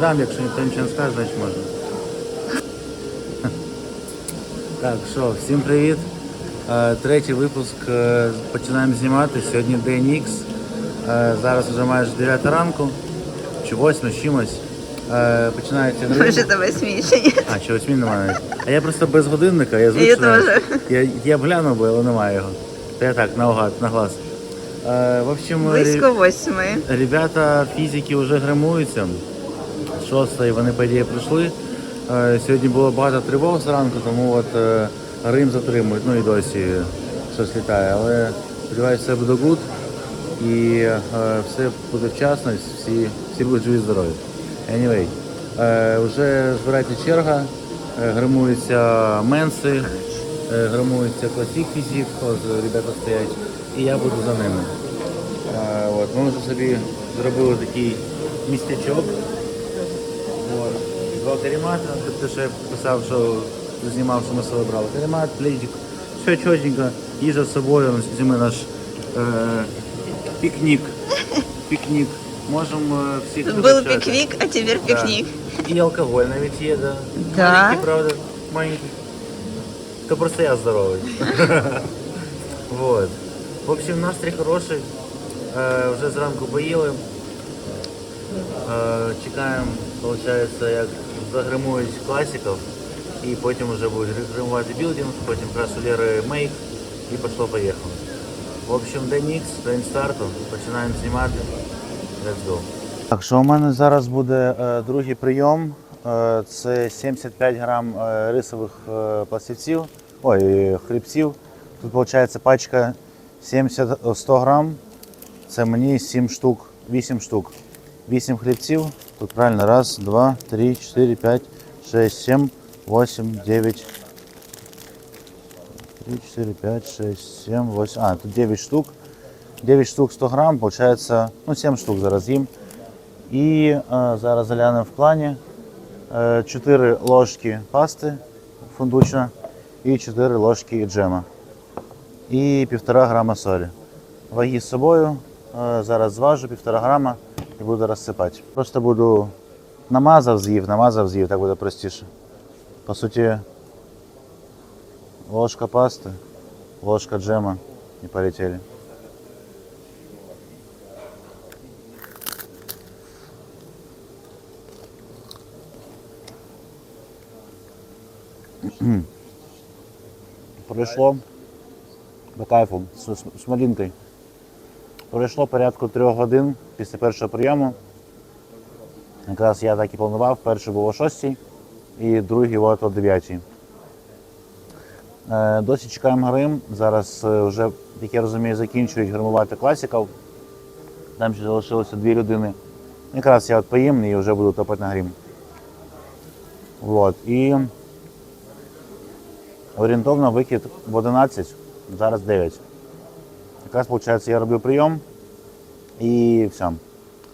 дам, якщо ніхто нічого не скаже, значить можна. Так, що, всім привіт. Е, Третій випуск е, починаємо знімати. Сьогодні день X. Е, Зараз вже майже 9 ранку, чи 8 з чимось. Починається. Вже тебе смішені. А, чи восьмі немає навіть. А я просто без годинника, я звичайно. Я, я б глянув би, але немає його. То я так, наугад, на глаз. В общем, Близько восьми. Ребята фізики вже гримуються. Шостої вони, по ідеї, прийшли. Е, Сьогодні було багато тривог зранку, тому от е, Рим затримують. Ну і досі щось літає. Але сподіваюся, все буде гуд. І е, все буде вчасно, всі, всі будуть живі здорові. Anyway, вже збирається черга, гримуються менси, гримуються класік от ребята стоять, і я буду за ними. От, ми вже собі зробили такий містечок. Те, що я писав, що знімав, що ми собою брали. Каремат, пледик, все чотенько, їжа з собою, зими наш е, пікнік. Пікнік. Можемо е, всіх Був пригощати. пікнік, а тепер Да. пікнік. І алкоголь навіть є, да. Да? Маленький, правда, маленький. То просто я здоровий. вот. В общем, настрій хороший. Е, вже зранку поїли. Е, чекаємо, виходить, як загримують класиків. І потім вже будуть гримувати білдинг, потім Лєри мейк і пішло поїхало. В общем, день день старту. Починаємо знімати. Let's go. Так, що у мене зараз буде е, другий прийом. Е, це 75 грам е, рисових е, пластівців, ой, хлібців. Тут виходить пачка 70 100 грам. Це мені 7 штук, 8 штук. 8 хлібців. Тут правильно, раз, два, три, чотири, п'ять, шесть, сім, восемь, дев'ять. 3, 4, 5, 6, 7, 8. А, тут 9 штук. 9 штук 100 грам, получается, ну 7 штук зараз їм. І е, зараз заглянемо в плані. Е, 4 ложки пасти фундучна і 4 ложки джема. І 1,5 грама солі. Ваги з собою. Е, зараз зважу 1,5 грама і буду розсипати. Просто буду намазав, з'їв, намазав, з'їв, так буде простіше. По суті, ложка пасти, ложка джема і полетели. Пройшло по кайфу з з- малинкою. Пройшло порядку трьох годин після першого прийому. Якраз я так і планував. Перший був о 6 і другий от о 9. Е, Досі чекаємо грим. Зараз е, вже, як я розумію, закінчують гримувати класиків. Там ще залишилося дві людини. Якраз я от поїм і вже буду топати на грім. Вот. І орієнтовно вихід в 11, зараз 9. Якраз, виходить, я роблю прийом і все.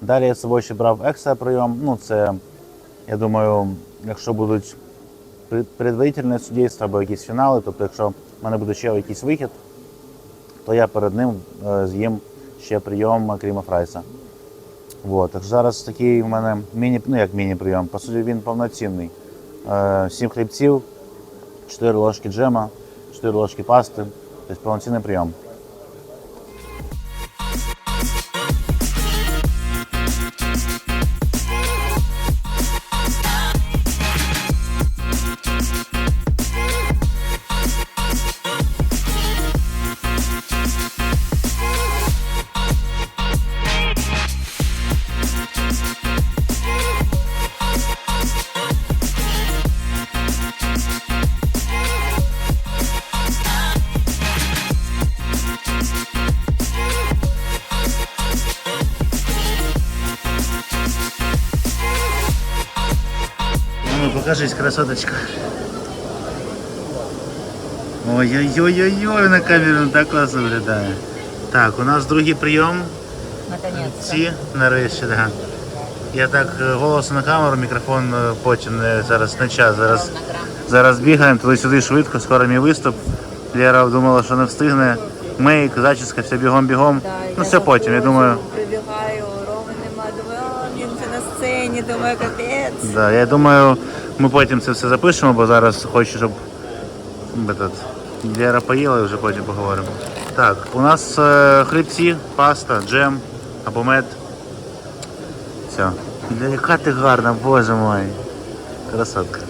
Далі я з собою ще брав екстра прийом. Ну, це, я думаю, якщо будуть пред- предварительне суддівство або якісь фінали, тобто якщо в мене буде ще якийсь вихід, то я перед ним е, з'їм ще прийом Кріма Фрайса. Вот. Так зараз такий у мене міні, ну як міні-прийом, по суті він повноцінний. Е, Сім хлібців, 4 ложки джема, 4 ложки пасти, тобто повноцінний прийом. Покажись, красоточка. Ой-ой-ой-ой, на камеру так класно виглядає. Так, у нас другий прийом. Ці нарешті, да. Я так е, голос на камеру, мікрофон е, потім зараз не час. Зараз, зараз бігаємо туди-сюди швидко, скоро мій виступ. Лера думала, що не встигне. Мейк, зачіска, все бігом-бігом. Ну все потім, я думаю. Думаю, він вже на сцені, думаю, капець. Да, я думаю, ми потім це все запишемо, бо зараз хочу, щоб этот, Лера поїла і вже потім поговоримо. Так, у нас е, хлібці, паста, джем або мед. Все. Яка ти гарна, боже мой. Красотка.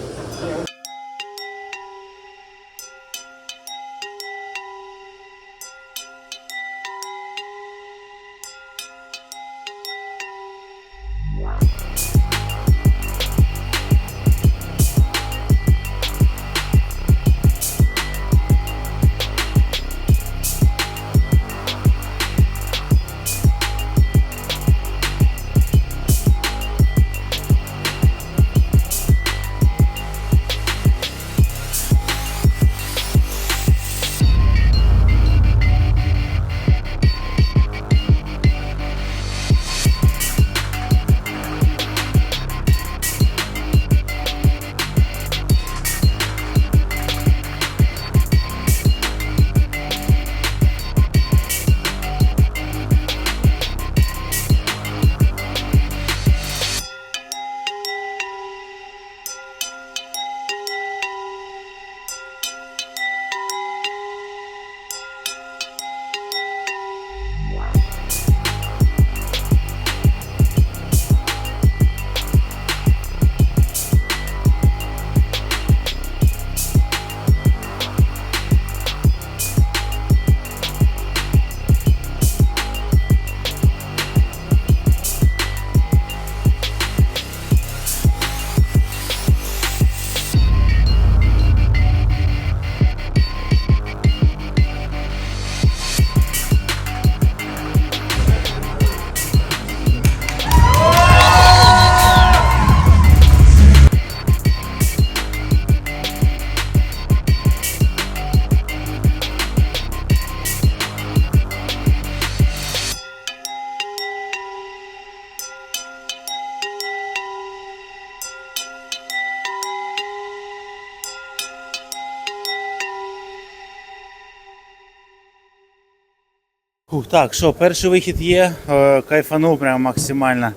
Ух, так, що, перший вихід є, е, кайфанув прям максимально. Е,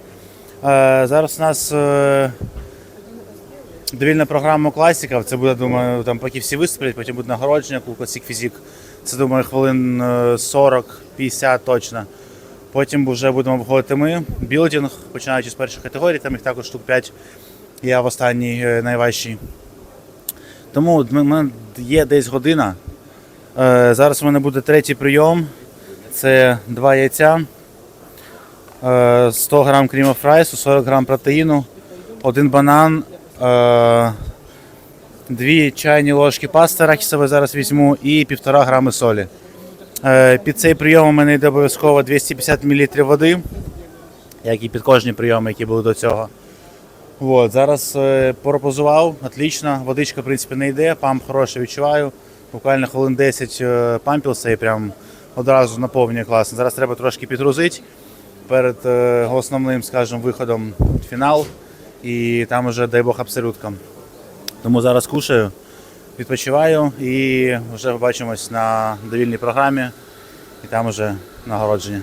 зараз у нас е, довільна програма класиків. Це буде, думаю, там поки всі виступлять, потім буде нагородження Classic Фізік. Це думаю хвилин е, 40-50 точно. Потім вже будемо виходити ми. Білдинг, починаючи з першої категорії, там їх також штук 5. Я в останній найважчий. Тому в мене є десь година. Зараз у мене буде третій прийом. Це два яйця, е, 100 грам кріма фрайсу, 40 грам протеїну, один банан, е, дві чайні ложки пасти арахісової зараз візьму і півтора грами солі. Е, Під цей прийом у мене йде обов'язково 250 мл води, як і під кожні прийоми, які були до цього. От, зараз е, пропозував, отлично, водичка в принципі не йде, памп хороший відчуваю. Буквально хвилин 10 е, пампівся і прям одразу наповнює класно. Зараз треба трошки підгрузити перед е, основним, скажімо, виходом фінал. І там уже, дай Бог, абсолютка. Тому зараз кушаю, відпочиваю і вже побачимось на довільній програмі. І там уже нагородження.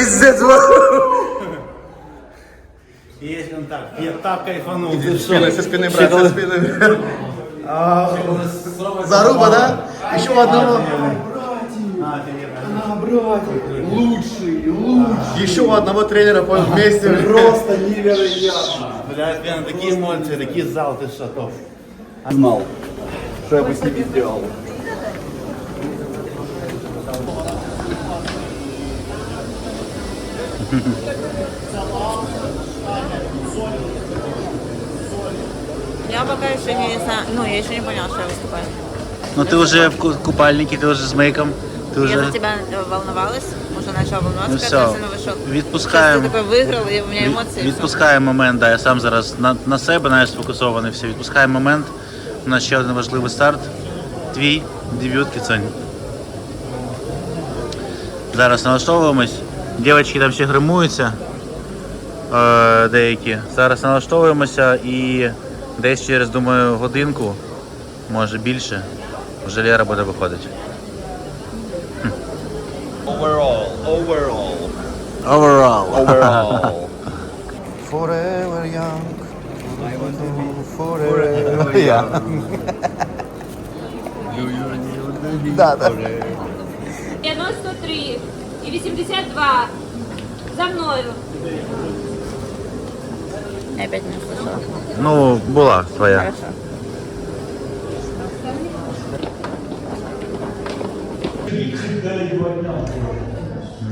пиздец! Есть контакт. Я так кайфанул. Ты что? Со спины, брат, со спины. Заруба, да? Еще одного. Еще у одного тренера по вместе. Просто Блядь, блин, такие эмоции, такие зал, ты что, топ. знал, что я бы с ними сделал. Я пока еще не знаю, ну, я еще не поняла, что я выступаю. Ну ты уже в ку- купальнике, ты уже с мейком. Ты Я уже... за тебя э, волновалась, уже начала волноваться, Ну когда все, ты вышел. відпускаємо. Сейчас ты такой выиграл, и у меня эмоции. Відпускаємо момент, да, я сам зараз на, на себе знаєш, сфокусований все. Відпускаємо момент. У нас ще один важливий старт. Твій дебют, Кіцонь. Зараз налаштовуємось. Дівчатки там ще гримуються. Е, деякі. Зараз налаштовуємося і десь через, думаю, годинку, може більше, вже Лера буде виходити. Overall, overall, Overall. overall. Forever young. I want to be Forever young. Да, да. 93 і 82. За мною. Я опять не услышала. Ну, була твоя. Хорошо.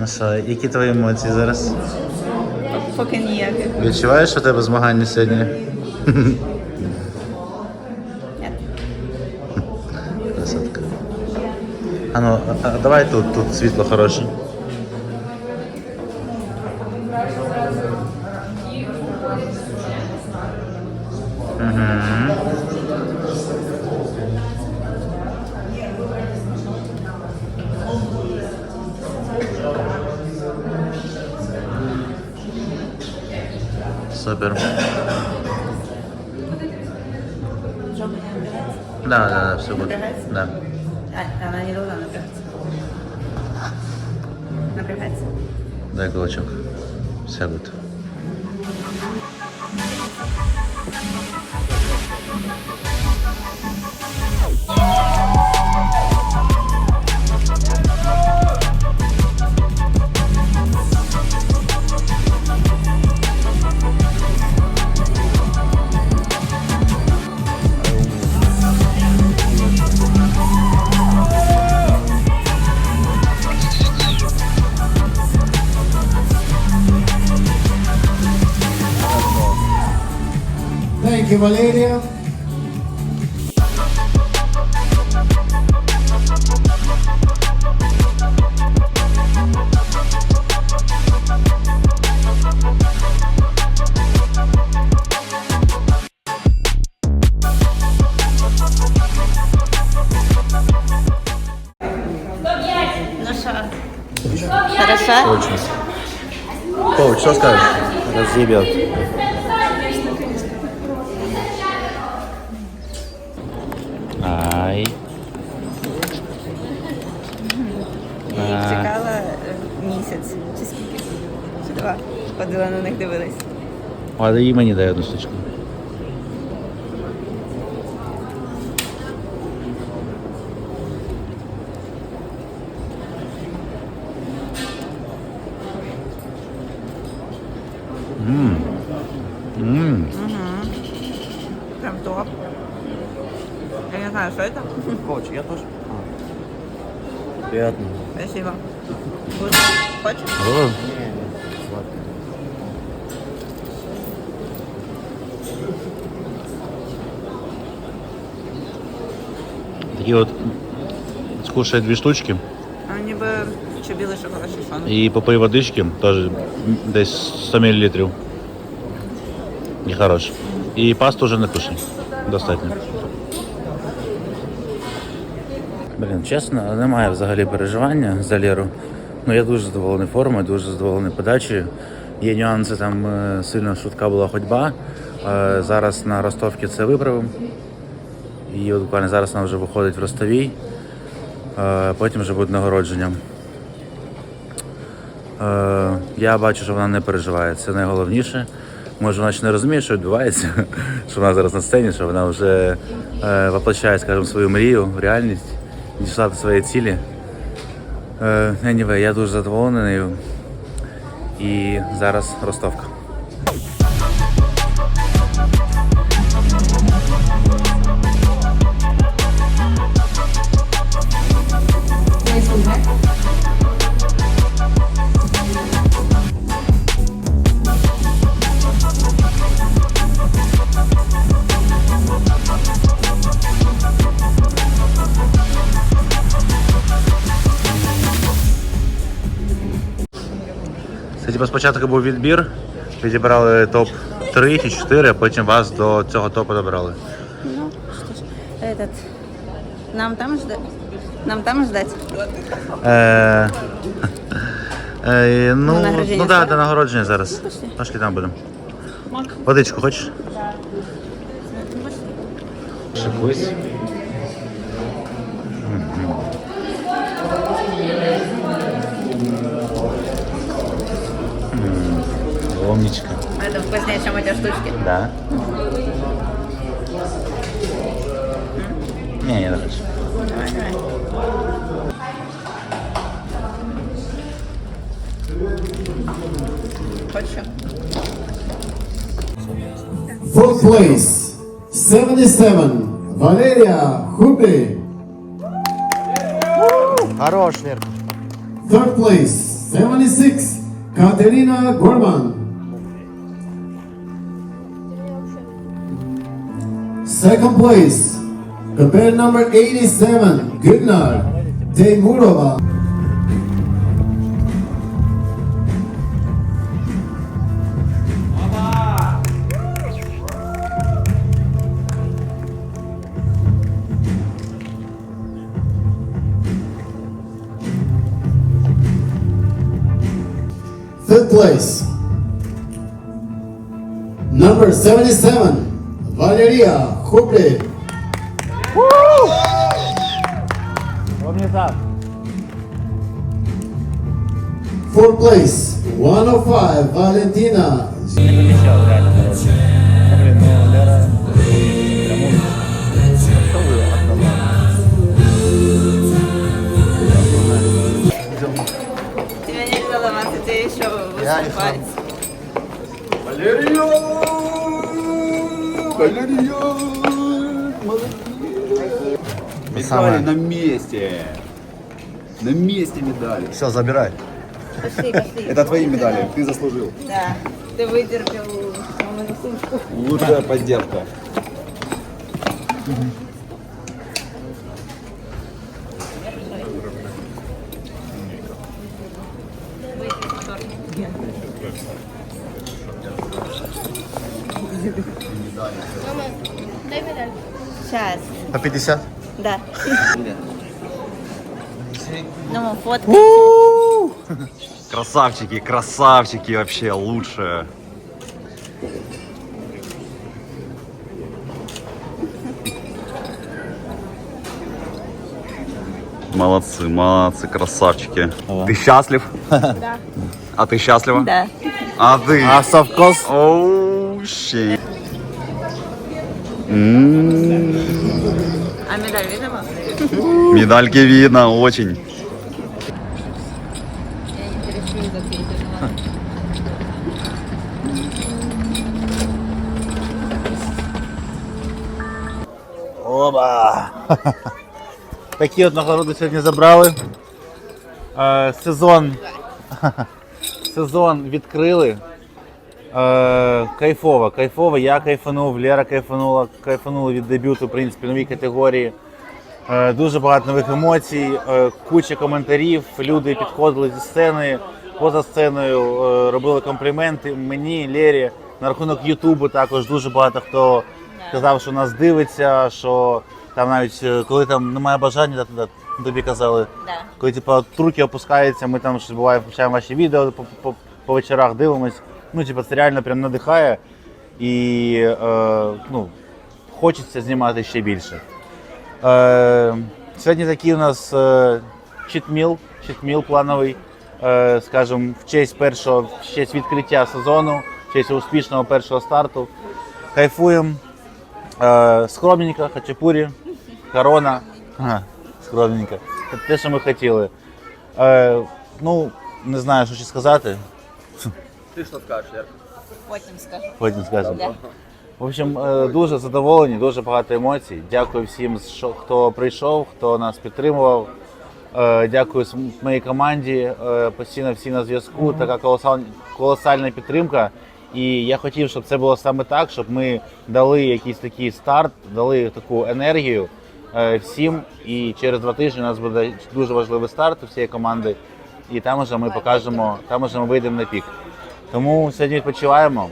Ну що, які твої емоції зараз? Поки ніяких. Відчуваєш, що у тебе змагання сьогодні? Нет. Красотка. А ну, а, а давай тут, тут світло хороше. Супер. Да, да, да, все будет. Да. А, она не должна напрягаться. Напрягается. Дай кулачок. Все будет. Thank you, Valeria. Ну що? Хорошо? Очень. Коуч, что скажешь? Разъебет. Я їх чекала е, місяць чи скільки? Чи два. Ходила на них дивилась. А і мені дай одну штучку. Ммм. Ммм. Прям топ. Я не знаю, що це. Коуч, я тоже. Приятно. Спасибо. Будешь? Хочешь? О. Такие вот скушай две штучки А ніби чи білий шоколад, чи що? и попей водички, тоже десь 100 мл. І хорош. І пасту вже не кушай. Достатньо. Блін, чесно, немає взагалі переживання за Леру. Ну, я дуже задоволений формою, дуже задоволений подачею. Є нюанси, там е, сильно швидка була ходьба. Е, Зараз на Ростовці це виправимо. І от буквально зараз вона вже виходить в Ростовій. Е, Потім вже буде нагородження. Я бачу, що вона не переживає. Це найголовніше. Може, вона ще не розуміє, що відбувається, що вона зараз на сцені, що вона вже воплощає, скажімо, свою мрію в реальність, дійшла до своєї цілі. Е, anyway, я дуже задоволений нею. І зараз ростовка. Типу, спочатку був відбір, відібрали топ-3 чи 4, а потім вас до цього топу добрали. Ну, что ж, этот... Нам там ждать? Нам там ждать? Е, е, ну, На нагородження ну да, зараз? до нагородження зараз. пошли. Пошли там будемо. Водичку хочеш? Шикусь. Умничка. Это вкуснее, чем эти штучки. Да. Не, не хочу. Давай, давай. Хочешь? еще? Fourth place, 77, Valeria Hubli. Хорош, Лер. Third place, 76, Katerina Gorman. Second place, compare number 87, Gülnar Teymurova. Third place, number 77, Valeria Hubli. Fourth place, 105, Valentina Тебе нельзя ломаться, тебе еще выступать. Медали на месте. На месте медали. Все, забирай. Пошли, пошли. Это твои медали, ты заслужил. Да, ты вытерпел самую Лучшая поддержка. Сейчас. По 50? Да. Ну, фотка. Красавчики, красавчики вообще лучшие. Молодцы, молодцы, красавчики. Ты счастлив? Да. А ты счастлива? Да. А ты? А совкос? Оу, щит. Медаль видимо? Медальки видно очень. Оба! Такі от нагороди сьогодні забрали. Е, сезон. Сезон відкрили. Е, кайфово, кайфово. Я кайфанув, Лера кайфанула, кайфанула від дебюту, в принципі, новій категорії. Е, дуже багато нових емоцій, е, куча коментарів. Люди підходили зі сцени, поза сценою, е, робили компліменти мені, Лері. На рахунок Ютубу також дуже багато хто казав, що нас дивиться, що там навіть е, коли там немає бажання, да, тобі казали, Да. коли типу, руки опускаються, ми там щось буває, включаємо ваші відео по, по, по вечорах, дивимось. Ну, типу, це реально прям надихає. І е, ну, хочеться знімати ще більше. Е, сьогодні такий у нас е, читміл, читміл плановий, е, скажімо, в честь першого, в честь відкриття сезону, в честь успішного першого старту. Кайфуємо. Е, скромненько, хачапурі, корона. Ага, скромненько. Те, що ми хотіли. Е, ну, не знаю, що ще сказати. Потім скажу. Потім скажемо. В общем, е, дуже задоволені, дуже багато емоцій. Дякую всім, що- хто прийшов, хто нас підтримував. Е, Дякую с- моїй команді. е, Постійно всі на зв'язку. Така колосал- колосальна підтримка. І я хотів, щоб це було саме так, щоб ми дали якийсь такий старт, дали таку енергію е, всім. І через два тижні у нас буде дуже важливий старт у всієї команди. І там уже ми покажемо, там уже ми вийдемо на пік. Тому сьогодні відпочиваємо.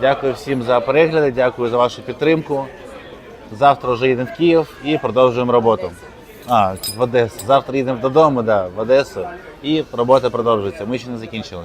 Дякую всім за перегляди, дякую за вашу підтримку. Завтра вже їдемо в Київ і продовжуємо роботу. А, в Одесу. Завтра їдемо додому, да, в Одесу. І робота продовжується. Ми ще не закінчили.